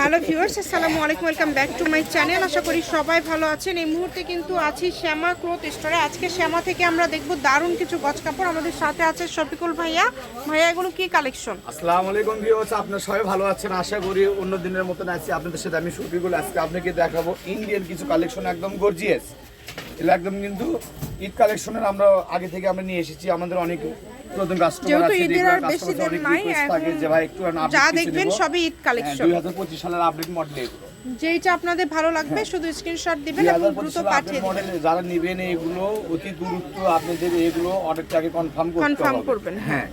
Hello viewers আসসালামু আলাইকুম welcome back to my channel আশা করি সবাই ভালো আছেন। এই মুহূর্তে কিন্তু আছি শ্যামা ক্লোথ স্টোরে। আজকে শ্যামা থেকে আমরা দেখব দারুণ কিছু গজ কাপড়। আমাদের সাথে আছে শফিকুল ভাইয়া। ভাইয়া, এগুলো কি কালেকশন আসসালামু আলাইকুম ভিউয়ার্স আপনারা সবাই ভালো আছেন। আশা করি অন্য দিনের মতন আছি। আপনাদের সাথে আমি শফিকুল। আজকে আপনাকে দেখাবো ইন্ডিয়ান কিছু কালেকশন একদম গর্জিয়াস এগুলো একদম কিন্তু ঈদ কালেকশনের আমরা আগে থেকে আমরা নিয়ে এসেছি। আমাদের অনেক নতুন কাস্টমার আছে ঈদের আর বেশি দিন নাই, থাকে যে ভাই একটু যা দেখবেন সবই ঈদ কালেকশন পঁচিশ সালের আপডেট মডেল এগুলো যেইটা আপনাদের ভালো লাগবে শুধু স্ক্রিনশট দিবেন এবং দ্রুত পাঠিয়ে দিবেন। যারা নেবেন এগুলো অতি দ্রুত আপনাদের এগুলো অর্ডারটাকে কনফার্ম করতে হবে। করবেন, হ্যাঁ।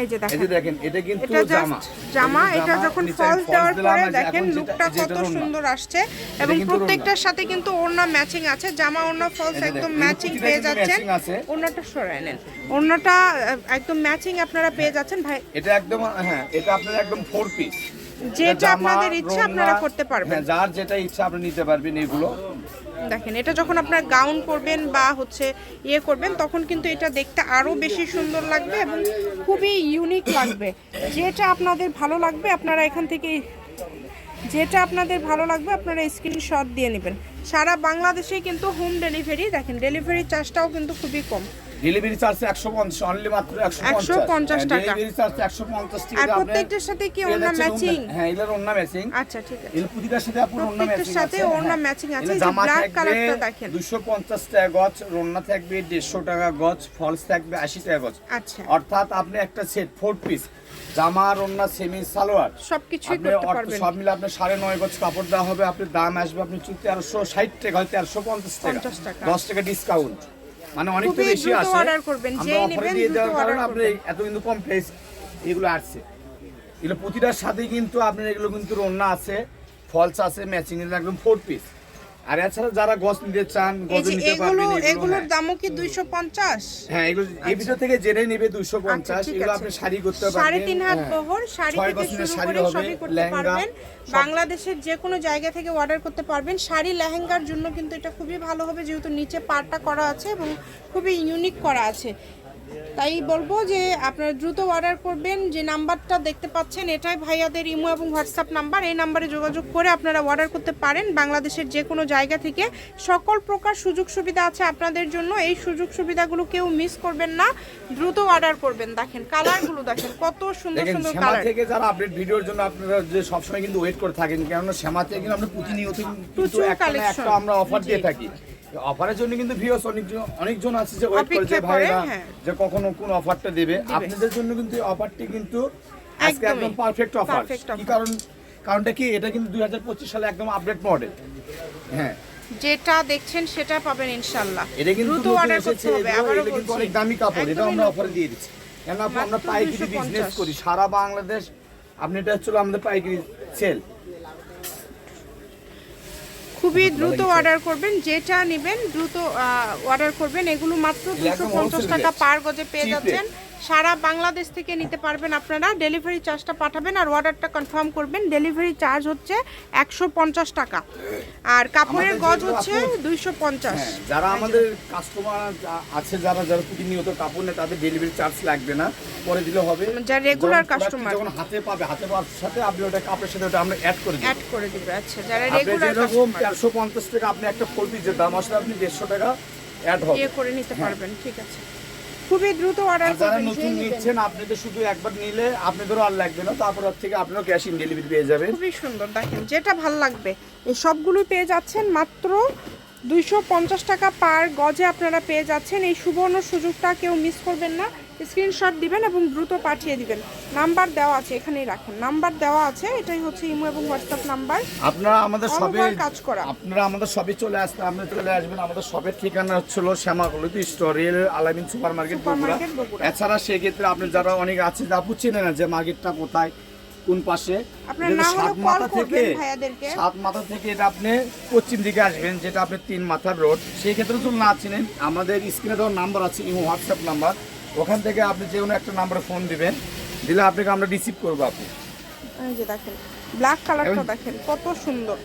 এই যে এই যে দেখেন। এটা কিন্তু জামা। জামা এটা যখন ফলস দেওয়ার পরে দেখেন লুকটা কত সুন্দর আসছে। এবং প্রত্যেকটার সাথে কিন্তু ওড়না ম্যাচিং আছে জামা ওড়না ফলস একদম ম্যাচিং পেয়ে যাচ্ছেন। ওড়নাটা সরায় নেন। ওড়নাটা একদম ম্যাচিং আপনারা পেয়ে যাচ্ছেন ভাই। এটা একদম হ্যাঁ এটা আপনার একদম ফোর পিস যেটা আপনাদের ইচ্ছা আপনারা করতে পারবেন। হ্যাঁ যার যেটা ইচ্ছা আপনি নিতে পারবেন এগুলো। দেখেন এটা যখন আপনার গাউন করবেন বা হচ্ছে ইয়ে করবেন তখন কিন্তু এটা দেখতে আরও বেশি সুন্দর লাগবে এবং খুবই ইউনিক লাগবে। যেটা আপনাদের ভালো লাগবে আপনারা এখান থেকে যেটা আপনাদের ভালো লাগবে আপনারা স্ক্রিনশট দিয়ে নেবেন। সারা বাংলাদেশে কিন্তু হোম ডেলিভারি দেখেন ডেলিভারি চার্জটাও কিন্তু খুবই কম। ডেলিভারি চার্জ একশো পঞ্চাশ অনলি মাত্র একশো 150 টাকা। ডেলিভারি চার্জ একশো পঞ্চাশ টাকা। আর প্রত্যেকটার সাথে কি ম্যাচিং হ্যাঁ ম্যাচিং আচ্ছা ঠিক আছে। প্রতিটার সাথে আপনার ম্যাচিং আছে, হ্যাঁ। matching আছে। এই জামা কালারটা দেখেন। 250 টাকা গজ ওড়না থাকবে দেড়শো টাকা গজ ফলস থাকবে আশি টাকা গজ। আচ্ছা। অর্থাৎ আপনি একটা সেট ফোর পিস জামা ওড়না সেমি সালোয়ার। সবকিছুই করতে পারবেন। সব মিলে আপনার সাড়ে নয় গজ কাপড় দেওয়া হবে। আপনার দাম আসবে আপনি চুক্তি তেরোশো ষাট টাকা হয় তেরোশো পঞ্চাশ টাকা। 50 টাকা। দশ টাকা ডিসকাউন্ট মানে অনেক তো বেশি আছে অর্ডার করবেন। যেই নেবেন দিয়ে দ্রুত আপনি করবেন। এত কিন্তু কম প্রাইস এগুলো আসছে এগুলো প্রতিটার সাথে কিন্তু আপনার এগুলো কিন্তু রন্না আছে ফলস আছে ম্যাচিং এর একদম ফোর পিস আর এছাড়া যারা গজ নিতে চান গজ নিতে পারবেন এগুলোর হ্যাঁ। দামও কি দুইশো পঞ্চাশ? হ্যাঁ এগুলো এই ভিতর থেকে জেনে নেবে দুশো আচ্ছা, পঞ্চাশ ঠিক এগুলো আপনি শাড়ি করতে পারবেন সাড়ে তিন হাত হ্যাঁ। বহর শাড়ি থেকে শুরু শাড়ি করে সবই করতে পারবেন। বাংলাদেশের যে কোনো জায়গা থেকে অর্ডার করতে পারবেন। শাড়ি লেহেঙ্গার জন্য কিন্তু এটা খুবই ভালো হবে যেহেতু নিচে পাড়টা করা আছে এবং খুবই ইউনিক করা আছে। তাই বলব যে আপনারা দ্রুত অর্ডার করবেন যে নাম্বারটা দেখতে পাচ্ছেন এটাই ভাইয়াদের ইমো এবং হোয়াটসঅ্যাপ নাম্বার। এই নাম্বারে যোগাযোগ করে আপনারা অর্ডার করতে পারেন বাংলাদেশের যে কোনো জায়গা থেকে। সকল প্রকার সুযোগ সুবিধা আছে আপনাদের জন্য এই সুযোগ সুবিধাগুলো কেউ মিস করবেন না। দ্রুত অর্ডার করবেন। দেখেন কালারগুলো দেখেন কত সুন্দর সুন্দর কালার থেকে যারা আপডেট ভিডিওর জন্য আপনারা যে সবসময় কিন্তু ওয়েট করে থাকেন কেননা শ্যামা থেকে কিন্তু আমরা প্রতিনিয়ত কিন্তু একটা আমরা অফার দিয়ে থাকি। অফারের জন্য কিন্তু ভিউয়ার্স অনেকজন অনেকজন আছে যে ওয়েট করে যে ভাইরা হ্যাঁ। যে কখনো কোন অফারটা দেবে। আপনাদের জন্য কিন্তু অফারটি কিন্তু আজকে একদম পারফেক্ট অফার কি কারণ কারণটা কি? এটা কিন্তু দুই সালে একদম আপডেট মডেল হ্যাঁ। যেটা দেখছেন সেটা পাবেন ইনশাল্লাহ এটা কিন্তু দ্রুত অর্ডার করতে হবে কিন্তু বলছি। অনেক দামি কাপড় এটা আমরা। অফারে দিয়ে দিচ্ছি। কেন আমরা পাইকারি বিজনেস করি সারা বাংলাদেশ। আপনি এটা হচ্ছিল আমাদের পাইকারি সেল খুবই দ্রুত অর্ডার করবেন যেটা নেবেন দ্রুত অর্ডার করবেন। এগুলো মাত্র দুশো পঞ্চাশ টাকা পার গজে পেয়ে যাচ্ছেন। সারা বাংলাদেশ থেকে নিতে পারবেন আপনারা। ডেলিভারি চার্জটা পাঠাবেন আর অর্ডারটা কনফার্ম করবেন। ডেলিভারি চার্জ হচ্ছে একশো পঞ্চাশ টাকা। আর কাপড়ের গজ হচ্ছে দুইশো পঞ্চাশ। হ্যাঁ, যারা আমাদের কাস্টমার আছে যারা যারা প্রতিনিয়ত কাপড় নেয় তাদের ডেলিভারি চার্জ লাগবে না। পরে দিলে হবে। যারা রেগুলার কাস্টমার যখন হাতে পাবে হাতে পাওয়ার সাথে আপনি ওটা কাপড়ের সাথে ওটা আমরা অ্যাড করে দিই অ্যাড করে দিবে আচ্ছা যারা রেগুলার চারশো পঞ্চাশ টাকা আপনি একটা ফোর যে দাম আসলে আপনি দেড়শো টাকা অ্যাড হবে। ইয়ে করে নিতে পারবেন ঠিক আছে। খুবই দ্রুত অর্ডার যারা নতুন নিচ্ছেন আপনি আপনাদের শুধু একবার নিলে আপনাদেরও আর লাগবে না তারপর থেকে আপনারা ক্যাশ ইন ডেলিভারি পেয়ে যাবেন। খুবই সুন্দর দেখেন যেটা ভালো লাগবে। এই সবগুলোই পেয়ে যাচ্ছেন মাত্র দুইশো পঞ্চাশ টাকা পার গজে আপনারা পেয়ে যাচ্ছেন। এই সুবর্ণ সুযোগটা কেউ মিস করবেন না। স্ক্রিনশট দিবেন এবং দ্রুত পাঠিয়ে দিবেন। নাম্বার দেওয়া আছে এখানেই রাখুন। নাম্বার দেওয়া আছে এটাই হচ্ছে ইমো এবং হোয়াটসঅ্যাপ নাম্বার। আপনারা আমাদের সবে কাজ করা। আপনারা আমাদের সবে চলে আসতে আপনি চলে আসবেন। আমাদের সবের ঠিকানা হচ্ছিল শ্যামাগুলিতে স্টোর রিয়েল আলামিন সুপার মার্কেট বগুড়া। এছাড়া সেক্ষেত্রে আপনি যারা অনেক আছে যা বুঝছেন না যে মার্কেটটা কোথায় কোন পাশে? সাত মাথা ভাইয়াদেরকে। সাত মাথা থেকে এটা আপনি পশ্চিম দিকে আসবেন যেটা আপনি তিন মাথার রোড সেই ক্ষেত্রে যদি না চিনেন আমাদের স্ক্রিনে দেওয়ার নাম্বার আছে ইমো হোয়াটসঅ্যাপ নাম্বার ওখান থেকে আপনি যে কোনো একটা নাম্বারে ফোন দিবেন দিলে আপনাকে আমরা রিসিভ করব আপনি। এই যে দেখেন ব্ল্যাক কালারটা দেখেন কত সুন্দর।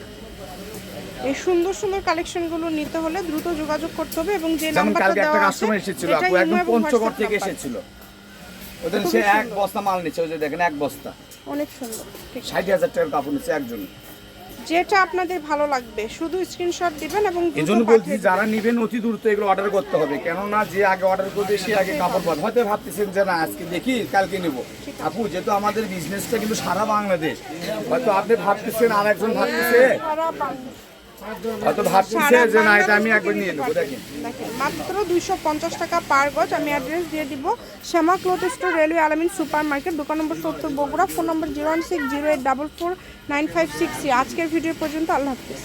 এই সুন্দর সুন্দর কালেকশনগুলো নিতে হলে দ্রুত যোগাযোগ করতে হবে এবং যে নাম্বারটা দেওয়া আছে কাস্টমার এসেছিল আপু একদম পঞ্চগড় থেকে এসেছিল। ওদের সে এক বস্তা মাল নিচ্ছে ওই যে দেখেন এক বস্তা। অনেক সুন্দর ঠিক ষাট হাজার টাকার কাপড় নিচ্ছে একজন। যেটা আপনাদের ভালো লাগবে শুধু স্ক্রিনশট দিবেন এবং এজন্য বলছি যারা নিবেন অতি দ্রুত এগুলো অর্ডার করতে হবে। কেননা যে আগে অর্ডার করবে সে আগে কাপড় পাবে। হয়তো ভাবতেছেন যে না আজকে দেখি কালকে নেব। আপু যেহেতু আমাদের বিজনেসটা কিন্তু সারা বাংলাদেশ হয়তো আপনি ভাবতেছেন আর একজন ভাবতেছে হয়তো যে না এটা আমি একবার নিয়ে নেব দেখেন মাত্র দুইশো পঞ্চাশ টাকা পার গজ আমি অ্যাড্রেস দিয়ে দিব Shyama cloth store railway Alamin super market দোকান নম্বর সত্তর Bogura phone number zero one six zero eight double four nine five six আজকের ভিডিও পর্যন্ত আল্লাহ হাফিজ।